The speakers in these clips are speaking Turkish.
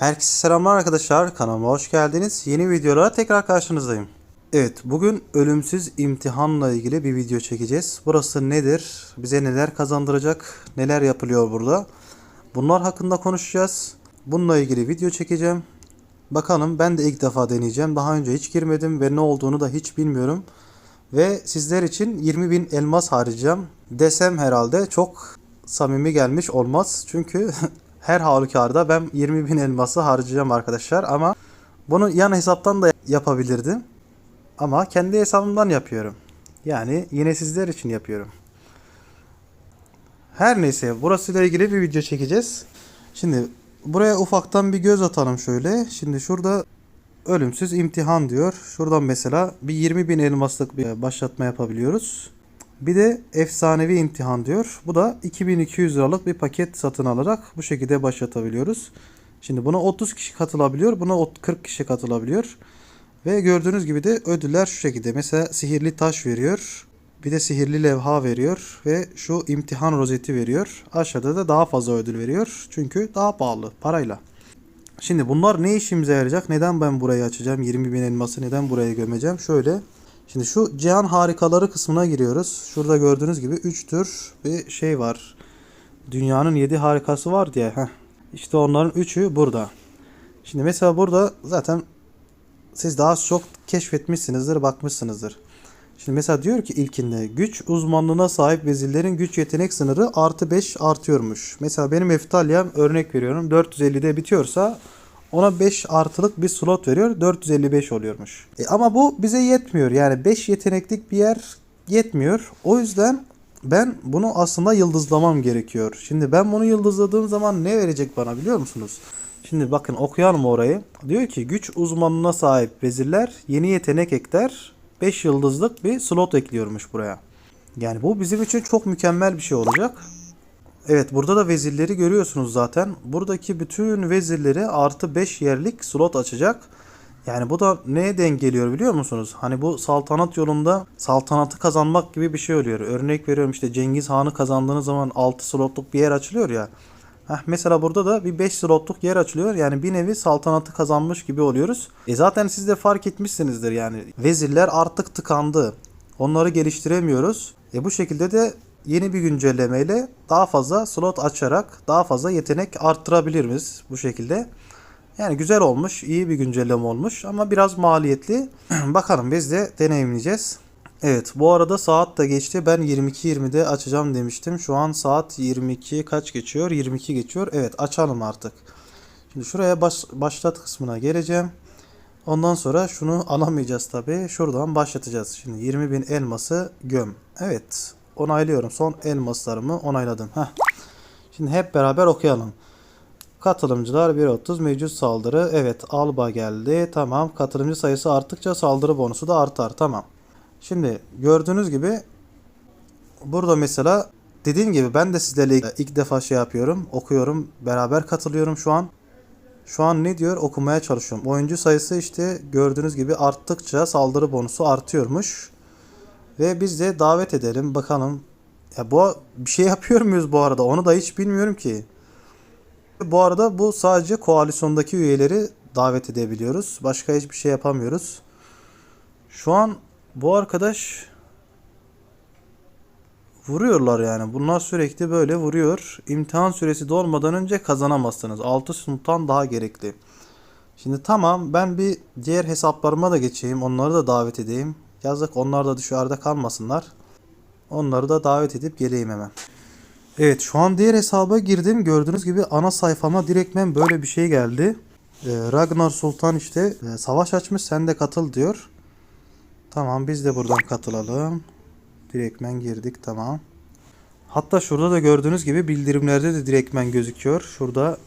Herkese selamlar arkadaşlar. Kanalıma hoş geldiniz. Yeni videolara tekrar karşınızdayım. Evet, bugün ölümsüz imtihanla ilgili bir video çekeceğiz. Burası nedir? Bize neler kazandıracak? Neler yapılıyor burada? Bunlar hakkında konuşacağız. Bununla ilgili video çekeceğim. Bakalım ben de ilk defa deneyeceğim. Daha önce hiç girmedim ve ne olduğunu da hiç bilmiyorum. Ve sizler için 20 bin elmas harcayacağım. Desem herhalde çok samimi gelmiş olmaz. Çünkü her halükarda ben 20 bin elması harcayacağım arkadaşlar. Ama bunu yan hesaptan da yapabilirdim. Ama kendi hesabımdan yapıyorum. Yani yine sizler için yapıyorum. Her neyse burasıyla ilgili bir video çekeceğiz. Şimdi buraya ufaktan bir göz atalım şöyle. Şimdi şurada ölümsüz imtihan diyor. Şuradan mesela bir 20 bin elmaslık bir başlatma yapabiliyoruz. Bir de efsanevi imtihan diyor. Bu da 2200 liralık bir paket satın alarak bu şekilde başlatabiliyoruz. Şimdi buna 30 kişi katılabiliyor. Buna 40 kişi katılabiliyor. Ve gördüğünüz gibi de ödüller şu şekilde. Mesela sihirli taş veriyor. Bir de sihirli levha veriyor. Ve şu imtihan rozeti veriyor. Aşağıda da daha fazla ödül veriyor. Çünkü daha pahalı parayla. Şimdi bunlar ne işimize yarayacak? Neden ben burayı açacağım? 20 bin elması neden buraya gömeceğim? Şöyle. Şimdi şu cihan harikaları kısmına giriyoruz. Şurada gördüğünüz gibi 3 tür bir şey var. Dünyanın 7 harikası var diye. Heh. İşte onların 3'ü burada. Şimdi mesela burada zaten siz daha çok keşfetmişsinizdir, bakmışsınızdır. Şimdi mesela diyor ki ilkinde güç uzmanlığına sahip vezirlerin güç yetenek sınırı artı 5 artıyormuş. Mesela benim Eftalya'm örnek veriyorum 450'de bitiyorsa ona 5 artılık bir slot veriyor 455 oluyormuş. E ama bu bize yetmiyor yani 5 yeteneklik bir yer yetmiyor. O yüzden ben bunu aslında yıldızlamam gerekiyor. Şimdi ben bunu yıldızladığım zaman ne verecek bana biliyor musunuz? Şimdi bakın okuyalım orayı. Diyor ki güç uzmanlığına sahip vezirler yeni yetenek ekler. 5 yıldızlık bir slot ekliyormuş buraya. Yani bu bizim için çok mükemmel bir şey olacak. Evet burada da vezirleri görüyorsunuz zaten. Buradaki bütün vezirleri artı 5 yerlik slot açacak. Yani bu da neye denk geliyor biliyor musunuz? Hani bu saltanat yolunda saltanatı kazanmak gibi bir şey oluyor. Örnek veriyorum işte Cengiz Han'ı kazandığınız zaman 6 slotluk bir yer açılıyor ya. Heh, mesela burada da bir 5 slotluk yer açılıyor. Yani bir nevi saltanatı kazanmış gibi oluyoruz. E zaten siz de fark etmişsinizdir yani. Vezirler artık tıkandı. Onları geliştiremiyoruz. E bu şekilde de yeni bir güncellemeyle daha fazla slot açarak daha fazla yetenek arttırabiliriz bu şekilde. Yani güzel olmuş, iyi bir güncelleme olmuş ama biraz maliyetli. Bakalım biz de deneyimleyeceğiz. Evet bu arada saat de geçti. Ben 22.20'de açacağım demiştim. Şu an saat 22 kaç geçiyor? 22 geçiyor. Evet açalım artık. Şimdi şuraya baş, başlat kısmına geleceğim. Ondan sonra şunu alamayacağız tabi. Şuradan başlatacağız. Şimdi 20 bin elması göm. Evet onaylıyorum. Son elmaslarımı onayladım. Heh. Şimdi hep beraber okuyalım. Katılımcılar 1.30 mevcut saldırı. Evet alba geldi. Tamam. Katılımcı sayısı arttıkça saldırı bonusu da artar. Tamam. Şimdi gördüğünüz gibi burada mesela dediğim gibi ben de sizlerle ilk defa şey yapıyorum. Okuyorum. Beraber katılıyorum şu an. Şu an ne diyor? Okumaya çalışıyorum. Oyuncu sayısı işte gördüğünüz gibi arttıkça saldırı bonusu artıyormuş. Ve biz de davet edelim. Bakalım. Ya bu bir şey yapıyor muyuz bu arada? Onu da hiç bilmiyorum ki. Bu arada bu sadece koalisyondaki üyeleri davet edebiliyoruz. Başka hiçbir şey yapamıyoruz. Şu an bu arkadaş vuruyorlar yani. Bunlar sürekli böyle vuruyor. İmtihan süresi dolmadan önce kazanamazsınız. 6 sultan daha gerekli. Şimdi tamam ben bir diğer hesaplarıma da geçeyim. Onları da davet edeyim. Yazık onlar da dışarıda kalmasınlar. Onları da davet edip geleyim hemen. Evet şu an diğer hesaba girdim. Gördüğünüz gibi ana sayfama direktmen böyle bir şey geldi. Ee, Ragnar Sultan işte e, savaş açmış sen de katıl diyor. Tamam biz de buradan katılalım. Direktmen girdik tamam. Hatta şurada da gördüğünüz gibi bildirimlerde de direktmen gözüküyor. Şurada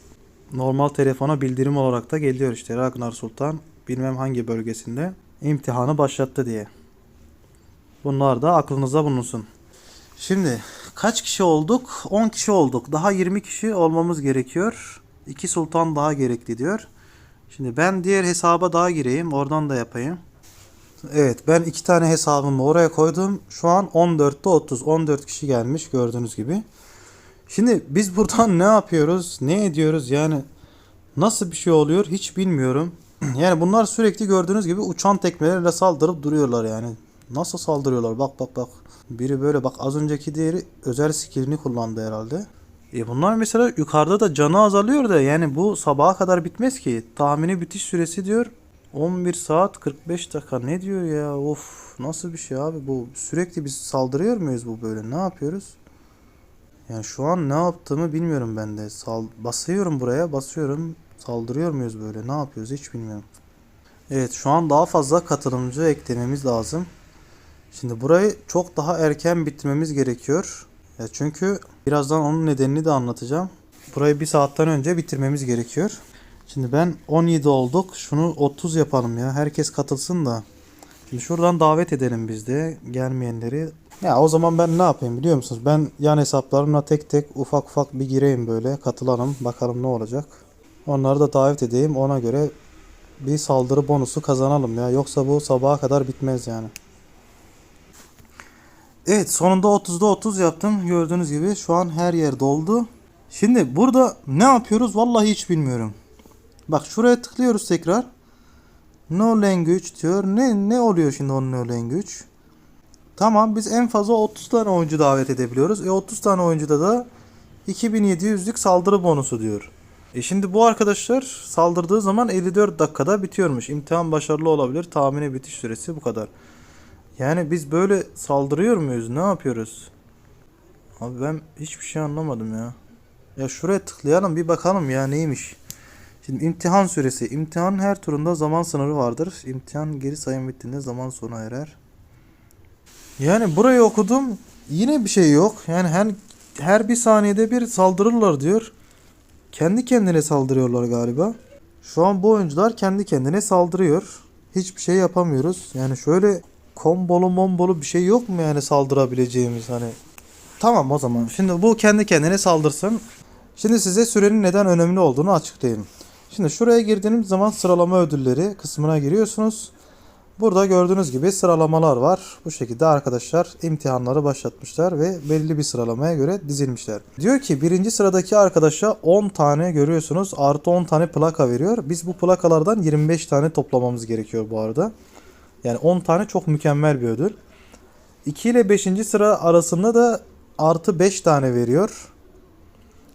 normal telefona bildirim olarak da geliyor işte Ragnar Sultan bilmem hangi bölgesinde imtihanı başlattı diye. Bunlar da aklınıza bulunsun. Şimdi kaç kişi olduk? 10 kişi olduk. Daha 20 kişi olmamız gerekiyor. 2 sultan daha gerekli diyor. Şimdi ben diğer hesaba daha gireyim. Oradan da yapayım. Evet ben iki tane hesabımı oraya koydum. Şu an 14'te 30. 14 kişi gelmiş gördüğünüz gibi. Şimdi biz buradan ne yapıyoruz? Ne ediyoruz? Yani Nasıl bir şey oluyor hiç bilmiyorum. Yani bunlar sürekli gördüğünüz gibi uçan tekmelerle saldırıp duruyorlar yani. Nasıl saldırıyorlar? Bak bak bak. Biri böyle bak az önceki diğeri özel skillini kullandı herhalde. E bunlar mesela yukarıda da canı azalıyor da yani bu sabaha kadar bitmez ki. Tahmini bitiş süresi diyor 11 saat 45 dakika ne diyor ya of nasıl bir şey abi bu sürekli biz saldırıyor muyuz bu böyle ne yapıyoruz? Yani şu an ne yaptığımı bilmiyorum ben de. Sal basıyorum buraya basıyorum saldırıyor muyuz böyle ne yapıyoruz hiç bilmiyorum. Evet şu an daha fazla katılımcı eklememiz lazım. Şimdi burayı çok daha erken bitirmemiz gerekiyor. Ya çünkü birazdan onun nedenini de anlatacağım. Burayı bir saatten önce bitirmemiz gerekiyor. Şimdi ben 17 olduk. Şunu 30 yapalım ya. Herkes katılsın da. Şimdi şuradan davet edelim biz de gelmeyenleri. Ya o zaman ben ne yapayım biliyor musunuz? Ben yan hesaplarımla tek tek ufak ufak bir gireyim böyle. Katılalım. Bakalım ne olacak. Onları da davet edeyim. Ona göre bir saldırı bonusu kazanalım ya. Yoksa bu sabaha kadar bitmez yani. Evet sonunda 30'da 30 yaptım. Gördüğünüz gibi şu an her yer doldu. Şimdi burada ne yapıyoruz? Vallahi hiç bilmiyorum. Bak şuraya tıklıyoruz tekrar. No language diyor. Ne ne oluyor şimdi onun no language? Tamam biz en fazla 30 tane oyuncu davet edebiliyoruz. E 30 tane oyuncuda da 2700'lük saldırı bonusu diyor. E şimdi bu arkadaşlar saldırdığı zaman 54 dakikada bitiyormuş. İmtihan başarılı olabilir. Tahmini bitiş süresi bu kadar. Yani biz böyle saldırıyor muyuz? Ne yapıyoruz? Abi ben hiçbir şey anlamadım ya. Ya şuraya tıklayalım bir bakalım ya neymiş. Şimdi imtihan süresi. İmtihanın her turunda zaman sınırı vardır. İmtihan geri sayım bittiğinde zaman sona erer. Yani burayı okudum. Yine bir şey yok. Yani her, her bir saniyede bir saldırırlar diyor. Kendi kendine saldırıyorlar galiba. Şu an bu oyuncular kendi kendine saldırıyor. Hiçbir şey yapamıyoruz. Yani şöyle kombolu mombolu bir şey yok mu yani saldırabileceğimiz hani. Tamam o zaman. Şimdi bu kendi kendine saldırsın. Şimdi size sürenin neden önemli olduğunu açıklayayım. Şimdi şuraya girdiğiniz zaman sıralama ödülleri kısmına giriyorsunuz. Burada gördüğünüz gibi sıralamalar var. Bu şekilde arkadaşlar imtihanları başlatmışlar ve belli bir sıralamaya göre dizilmişler. Diyor ki birinci sıradaki arkadaşa 10 tane görüyorsunuz artı 10 tane plaka veriyor. Biz bu plakalardan 25 tane toplamamız gerekiyor bu arada. Yani 10 tane çok mükemmel bir ödül. 2 ile 5. sıra arasında da artı 5 tane veriyor.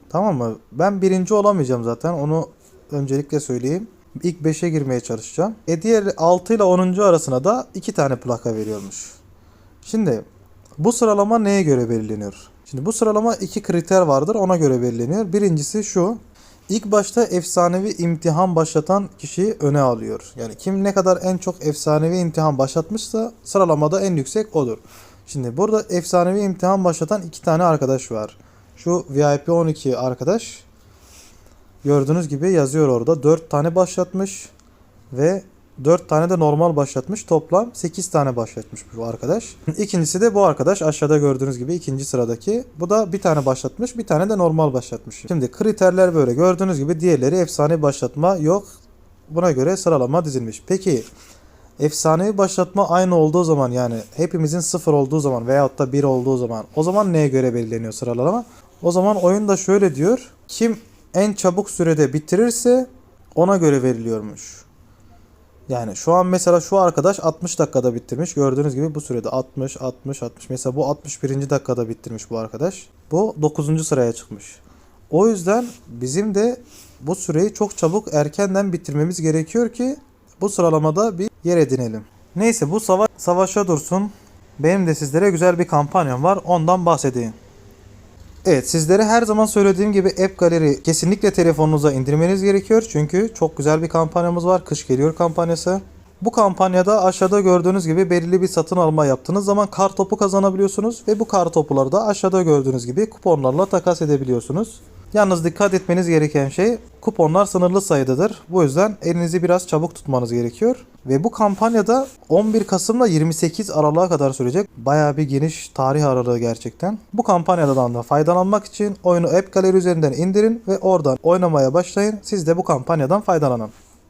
Tamam mı? Ben birinci olamayacağım zaten. Onu öncelikle söyleyeyim. İlk 5'e girmeye çalışacağım. E diğer 6 ile 10. arasına da 2 tane plaka veriyormuş. Şimdi bu sıralama neye göre belirleniyor? Şimdi bu sıralama iki kriter vardır ona göre belirleniyor. Birincisi şu. İlk başta efsanevi imtihan başlatan kişiyi öne alıyor. Yani kim ne kadar en çok efsanevi imtihan başlatmışsa sıralamada en yüksek odur. Şimdi burada efsanevi imtihan başlatan iki tane arkadaş var. Şu VIP 12 arkadaş gördüğünüz gibi yazıyor orada 4 tane başlatmış ve 4 tane de normal başlatmış. Toplam 8 tane başlatmış bu arkadaş. İkincisi de bu arkadaş aşağıda gördüğünüz gibi ikinci sıradaki. Bu da bir tane başlatmış, bir tane de normal başlatmış. Şimdi kriterler böyle. Gördüğünüz gibi diğerleri efsane başlatma yok. Buna göre sıralama dizilmiş. Peki efsanevi başlatma aynı olduğu zaman yani hepimizin sıfır olduğu zaman veyahut da bir olduğu zaman o zaman neye göre belirleniyor sıralama? O zaman oyun da şöyle diyor. Kim en çabuk sürede bitirirse ona göre veriliyormuş. Yani şu an mesela şu arkadaş 60 dakikada bitirmiş. Gördüğünüz gibi bu sürede 60, 60, 60. Mesela bu 61. dakikada bitirmiş bu arkadaş. Bu 9. sıraya çıkmış. O yüzden bizim de bu süreyi çok çabuk erkenden bitirmemiz gerekiyor ki bu sıralamada bir yer edinelim. Neyse bu savaş savaşa dursun. Benim de sizlere güzel bir kampanyam var. Ondan bahsedeyim. Evet sizlere her zaman söylediğim gibi App Gallery kesinlikle telefonunuza indirmeniz gerekiyor. Çünkü çok güzel bir kampanyamız var. Kış geliyor kampanyası. Bu kampanyada aşağıda gördüğünüz gibi belirli bir satın alma yaptığınız zaman kar topu kazanabiliyorsunuz. Ve bu kar topuları da aşağıda gördüğünüz gibi kuponlarla takas edebiliyorsunuz. Yalnız dikkat etmeniz gereken şey kuponlar sınırlı sayıdadır. Bu yüzden elinizi biraz çabuk tutmanız gerekiyor. Ve bu kampanyada 11 Kasım'la 28 Aralık'a kadar sürecek. Bayağı bir geniş tarih aralığı gerçekten. Bu kampanyadan da faydalanmak için oyunu App Gallery üzerinden indirin ve oradan oynamaya başlayın. Siz de bu kampanyadan faydalanın.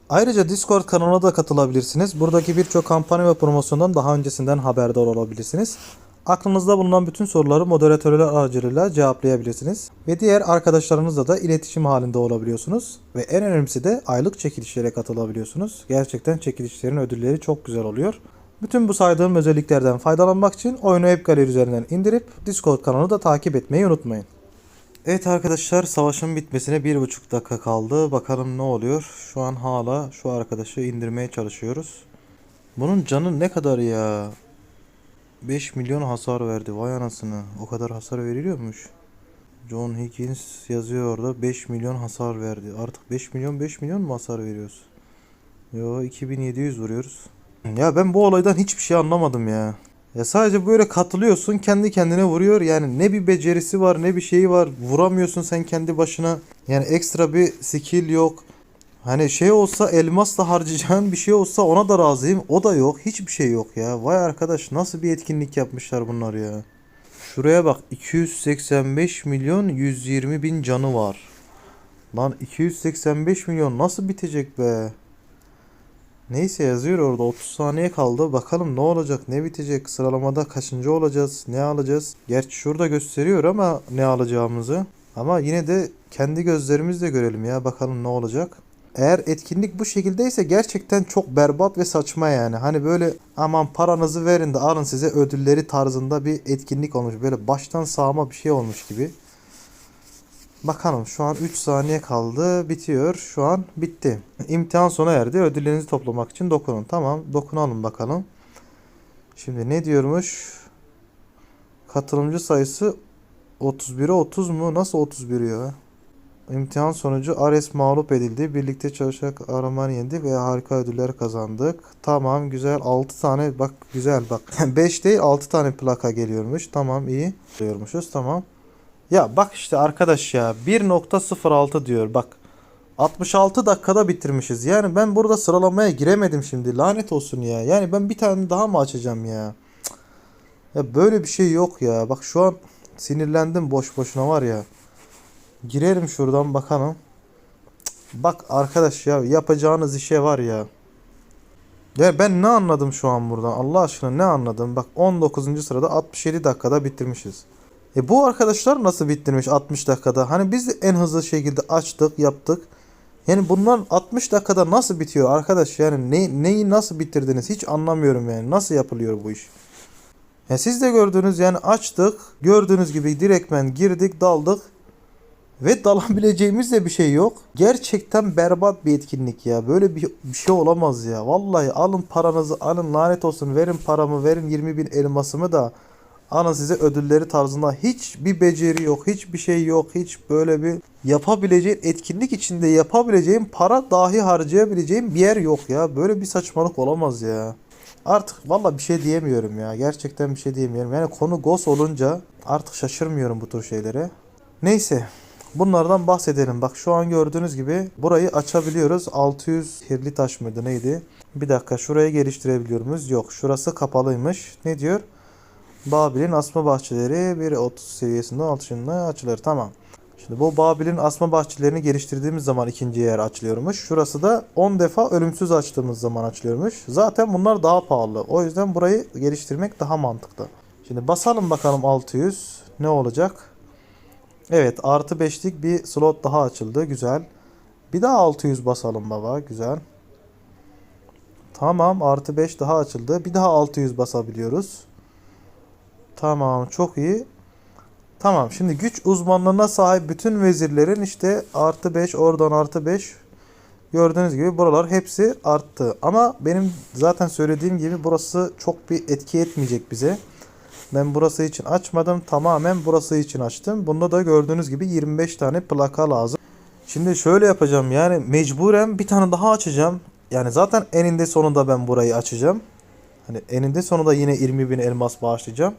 Ayrıca Discord kanalına da katılabilirsiniz. Buradaki birçok kampanya ve promosyondan daha öncesinden haberdar olabilirsiniz. Aklınızda bulunan bütün soruları moderatörler aracılığıyla cevaplayabilirsiniz. Ve diğer arkadaşlarınızla da iletişim halinde olabiliyorsunuz. Ve en önemlisi de aylık çekilişlere katılabiliyorsunuz. Gerçekten çekilişlerin ödülleri çok güzel oluyor. Bütün bu saydığım özelliklerden faydalanmak için oyunu App Gallery üzerinden indirip Discord kanalını da takip etmeyi unutmayın. Evet arkadaşlar savaşın bitmesine bir buçuk dakika kaldı. Bakalım ne oluyor. Şu an hala şu arkadaşı indirmeye çalışıyoruz. Bunun canı ne kadar ya? 5 milyon hasar verdi. Vay anasını. O kadar hasar veriliyormuş. John Higgins yazıyor orada. 5 milyon hasar verdi. Artık 5 milyon 5 milyon mu hasar veriyoruz? Yo 2700 vuruyoruz. Ya ben bu olaydan hiçbir şey anlamadım ya. Ya sadece böyle katılıyorsun kendi kendine vuruyor yani ne bir becerisi var ne bir şeyi var vuramıyorsun sen kendi başına yani ekstra bir skill yok hani şey olsa elmasla harcayacağın bir şey olsa ona da razıyım o da yok hiçbir şey yok ya vay arkadaş nasıl bir etkinlik yapmışlar bunlar ya şuraya bak 285 milyon 120 bin canı var lan 285 milyon nasıl bitecek be Neyse yazıyor orada 30 saniye kaldı. Bakalım ne olacak, ne bitecek, sıralamada kaçıncı olacağız, ne alacağız. Gerçi şurada gösteriyor ama ne alacağımızı. Ama yine de kendi gözlerimizle görelim ya bakalım ne olacak. Eğer etkinlik bu şekildeyse gerçekten çok berbat ve saçma yani. Hani böyle aman paranızı verin de alın size ödülleri tarzında bir etkinlik olmuş. Böyle baştan sağma bir şey olmuş gibi. Bakalım şu an 3 saniye kaldı. Bitiyor. Şu an bitti. İmtihan sona erdi. Ödüllerinizi toplamak için dokunun. Tamam. Dokunalım bakalım. Şimdi ne diyormuş? Katılımcı sayısı 31'e 30 mu? Nasıl 31 ya? İmtihan sonucu Ares mağlup edildi. Birlikte çalışarak Araman yendi ve harika ödüller kazandık. Tamam güzel 6 tane bak güzel bak. 5 değil 6 tane plaka geliyormuş. Tamam iyi. Diyormuşuz tamam. Ya bak işte arkadaş ya 1.06 diyor bak. 66 dakikada bitirmişiz. Yani ben burada sıralamaya giremedim şimdi. Lanet olsun ya. Yani ben bir tane daha mı açacağım ya? Ya böyle bir şey yok ya. Bak şu an sinirlendim boş boşuna var ya. Girerim şuradan bakalım. Bak arkadaş ya yapacağınız işe var ya. Ya ben ne anladım şu an buradan? Allah aşkına ne anladım? Bak 19. sırada 67 dakikada bitirmişiz. E bu arkadaşlar nasıl bitirmiş 60 dakikada? Hani biz de en hızlı şekilde açtık, yaptık. Yani bunlar 60 dakikada nasıl bitiyor arkadaş? Yani ne, neyi nasıl bitirdiniz? Hiç anlamıyorum yani. Nasıl yapılıyor bu iş? Ya siz de gördünüz yani açtık. Gördüğünüz gibi direktmen girdik, daldık. Ve dalabileceğimiz de bir şey yok. Gerçekten berbat bir etkinlik ya. Böyle bir, bir şey olamaz ya. Vallahi alın paranızı alın lanet olsun. Verin paramı verin 20 bin elmasımı da. Alın size ödülleri tarzında hiçbir beceri yok, hiçbir şey yok, hiç böyle bir yapabileceğin etkinlik içinde yapabileceğin para dahi harcayabileceğin bir yer yok ya. Böyle bir saçmalık olamaz ya. Artık valla bir şey diyemiyorum ya. Gerçekten bir şey diyemiyorum. Yani konu GOS olunca artık şaşırmıyorum bu tür şeylere. Neyse. Bunlardan bahsedelim. Bak şu an gördüğünüz gibi burayı açabiliyoruz. 600 kirli taş mıydı neydi? Bir dakika şurayı geliştirebiliyor muyuz? Yok. Şurası kapalıymış. Ne diyor? Babil'in asma bahçeleri 1.30 seviyesinde altışında açılır. Tamam. Şimdi bu Babil'in asma bahçelerini geliştirdiğimiz zaman ikinci yer açılıyormuş. Şurası da 10 defa ölümsüz açtığımız zaman açılıyormuş. Zaten bunlar daha pahalı. O yüzden burayı geliştirmek daha mantıklı. Şimdi basalım bakalım 600. Ne olacak? Evet artı 5'lik bir slot daha açıldı. Güzel. Bir daha 600 basalım baba. Güzel. Tamam artı 5 daha açıldı. Bir daha 600 basabiliyoruz. Tamam çok iyi. Tamam şimdi güç uzmanlığına sahip bütün vezirlerin işte artı 5 oradan artı 5 gördüğünüz gibi buralar hepsi arttı. Ama benim zaten söylediğim gibi burası çok bir etki etmeyecek bize. Ben burası için açmadım. Tamamen burası için açtım. Bunda da gördüğünüz gibi 25 tane plaka lazım. Şimdi şöyle yapacağım yani mecburen bir tane daha açacağım. Yani zaten eninde sonunda ben burayı açacağım. Hani eninde sonunda yine 20 bin elmas bağışlayacağım.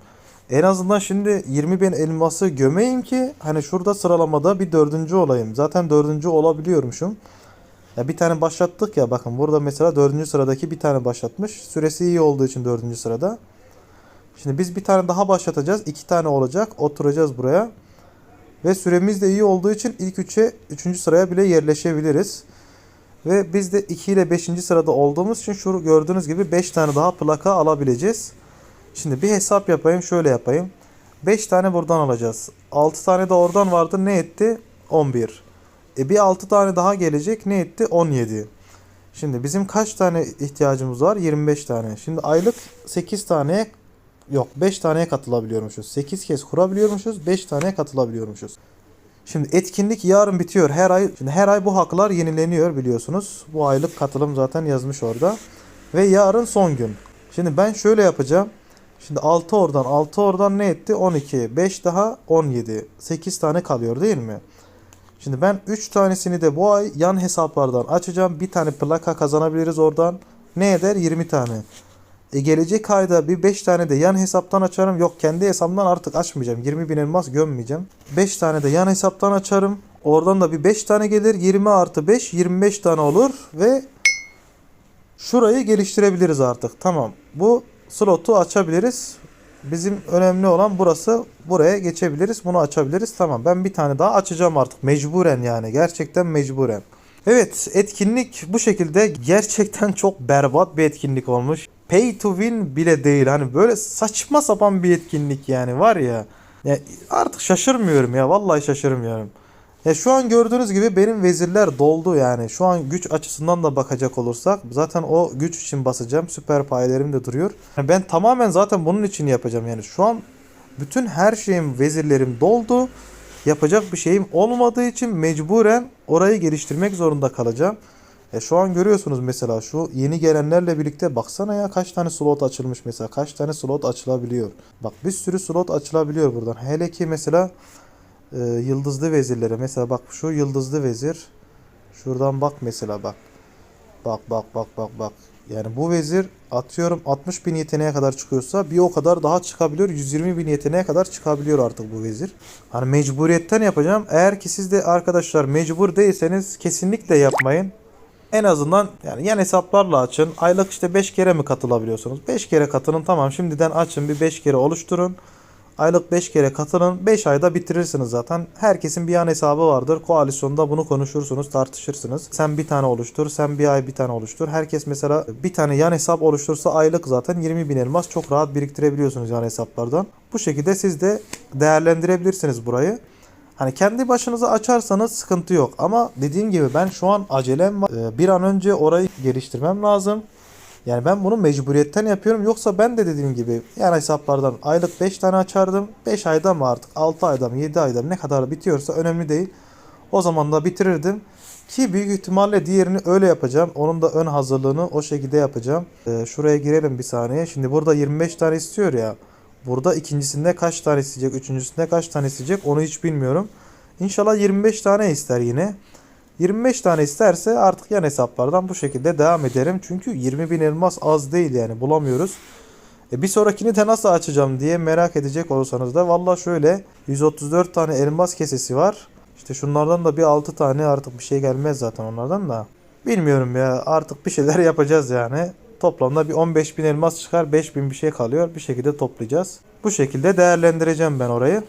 En azından şimdi 20 bin elması gömeyim ki hani şurada sıralamada bir dördüncü olayım. Zaten dördüncü olabiliyormuşum. Ya bir tane başlattık ya bakın burada mesela dördüncü sıradaki bir tane başlatmış. Süresi iyi olduğu için dördüncü sırada. Şimdi biz bir tane daha başlatacağız. iki tane olacak. Oturacağız buraya. Ve süremiz de iyi olduğu için ilk üçe, üçüncü sıraya bile yerleşebiliriz. Ve biz de 2 ile 5. sırada olduğumuz için şu gördüğünüz gibi 5 tane daha plaka alabileceğiz. Şimdi bir hesap yapayım şöyle yapayım. 5 tane buradan alacağız. 6 tane de oradan vardı ne etti? 11. E bir 6 tane daha gelecek ne etti? 17. Şimdi bizim kaç tane ihtiyacımız var? 25 tane. Şimdi aylık 8 taneye yok 5 taneye katılabiliyormuşuz. 8 kez kurabiliyormuşuz. 5 taneye katılabiliyormuşuz. Şimdi etkinlik yarın bitiyor. Her ay şimdi her ay bu haklar yenileniyor biliyorsunuz. Bu aylık katılım zaten yazmış orada. Ve yarın son gün. Şimdi ben şöyle yapacağım. Şimdi 6 oradan 6 oradan ne etti? 12. 5 daha 17. 8 tane kalıyor değil mi? Şimdi ben 3 tanesini de bu ay yan hesaplardan açacağım. Bir tane plaka kazanabiliriz oradan. Ne eder? 20 tane. E gelecek ayda bir 5 tane de yan hesaptan açarım. Yok kendi hesabımdan artık açmayacağım. 20 bin elmas gömmeyeceğim. 5 tane de yan hesaptan açarım. Oradan da bir 5 tane gelir. 20 artı 5 25 tane olur. Ve şurayı geliştirebiliriz artık. Tamam. Bu slotu açabiliriz. Bizim önemli olan burası. Buraya geçebiliriz. Bunu açabiliriz. Tamam. Ben bir tane daha açacağım artık. Mecburen yani. Gerçekten mecburen. Evet etkinlik bu şekilde gerçekten çok berbat bir etkinlik olmuş. Pay to win bile değil. Hani böyle saçma sapan bir etkinlik yani var ya. Ya artık şaşırmıyorum ya. Vallahi şaşırmıyorum. Ya şu an gördüğünüz gibi benim vezirler doldu yani. Şu an güç açısından da bakacak olursak zaten o güç için basacağım. Süper payelerim de duruyor. Yani ben tamamen zaten bunun için yapacağım yani. Şu an bütün her şeyim vezirlerim doldu. Yapacak bir şeyim olmadığı için mecburen orayı geliştirmek zorunda kalacağım. E şu an görüyorsunuz mesela şu yeni gelenlerle birlikte baksana ya kaç tane slot açılmış mesela. Kaç tane slot açılabiliyor. Bak bir sürü slot açılabiliyor buradan. Hele ki mesela e, yıldızlı vezirlere. Mesela bak şu yıldızlı vezir. Şuradan bak mesela bak. Bak bak bak bak bak. Yani bu vezir atıyorum 60 bin yeteneğe kadar çıkıyorsa bir o kadar daha çıkabiliyor. 120 bin yeteneğe kadar çıkabiliyor artık bu vezir. Hani mecburiyetten yapacağım. Eğer ki siz de arkadaşlar mecbur değilseniz kesinlikle yapmayın. En azından yani yan hesaplarla açın. Aylık işte 5 kere mi katılabiliyorsunuz? 5 kere katılın tamam. Şimdiden açın bir 5 kere oluşturun. Aylık 5 kere katılın. 5 ayda bitirirsiniz zaten. Herkesin bir yan hesabı vardır. Koalisyonda bunu konuşursunuz, tartışırsınız. Sen bir tane oluştur, sen bir ay bir tane oluştur. Herkes mesela bir tane yan hesap oluştursa aylık zaten 20 bin elmas çok rahat biriktirebiliyorsunuz yan hesaplardan. Bu şekilde siz de değerlendirebilirsiniz burayı. Hani kendi başınıza açarsanız sıkıntı yok. Ama dediğim gibi ben şu an acelem var. Ee, Bir an önce orayı geliştirmem lazım. Yani ben bunu mecburiyetten yapıyorum. Yoksa ben de dediğim gibi yani hesaplardan aylık 5 tane açardım. 5 ayda mı artık 6 ayda mı 7 ayda mı ne kadar bitiyorsa önemli değil. O zaman da bitirirdim. Ki büyük ihtimalle diğerini öyle yapacağım. Onun da ön hazırlığını o şekilde yapacağım. Ee, şuraya girelim bir saniye. Şimdi burada 25 tane istiyor ya. Burada ikincisinde kaç tane isteyecek, üçüncüsünde kaç tane isteyecek onu hiç bilmiyorum. İnşallah 25 tane ister yine. 25 tane isterse artık yan hesaplardan bu şekilde devam ederim. Çünkü 20 bin elmas az değil yani bulamıyoruz. E bir sonrakini de nasıl açacağım diye merak edecek olursanız da valla şöyle 134 tane elmas kesesi var. İşte şunlardan da bir 6 tane artık bir şey gelmez zaten onlardan da. Bilmiyorum ya artık bir şeyler yapacağız yani. Toplamda bir 15 bin elmas çıkar 5 bin bir şey kalıyor bir şekilde toplayacağız. Bu şekilde değerlendireceğim ben orayı.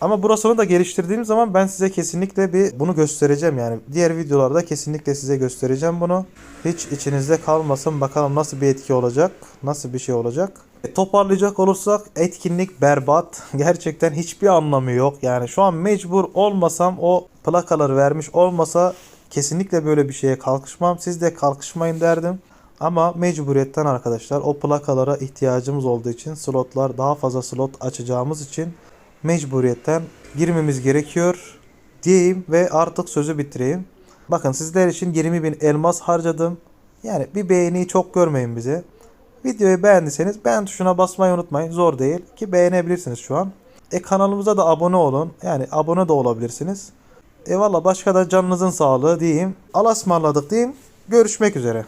Ama burasını da geliştirdiğim zaman ben size kesinlikle bir bunu göstereceğim yani. Diğer videolarda kesinlikle size göstereceğim bunu. Hiç içinizde kalmasın bakalım nasıl bir etki olacak. Nasıl bir şey olacak. E, toparlayacak olursak etkinlik berbat. Gerçekten hiçbir anlamı yok. Yani şu an mecbur olmasam o plakaları vermiş olmasa kesinlikle böyle bir şeye kalkışmam. Siz de kalkışmayın derdim. Ama mecburiyetten arkadaşlar o plakalara ihtiyacımız olduğu için slotlar daha fazla slot açacağımız için mecburiyetten girmemiz gerekiyor diyeyim ve artık sözü bitireyim. Bakın sizler için 20 bin elmas harcadım. Yani bir beğeniyi çok görmeyin bize. Videoyu beğendiyseniz beğen tuşuna basmayı unutmayın. Zor değil ki beğenebilirsiniz şu an. E kanalımıza da abone olun. Yani abone de olabilirsiniz. E valla başka da canınızın sağlığı diyeyim. Allah'a ısmarladık diyeyim. Görüşmek üzere.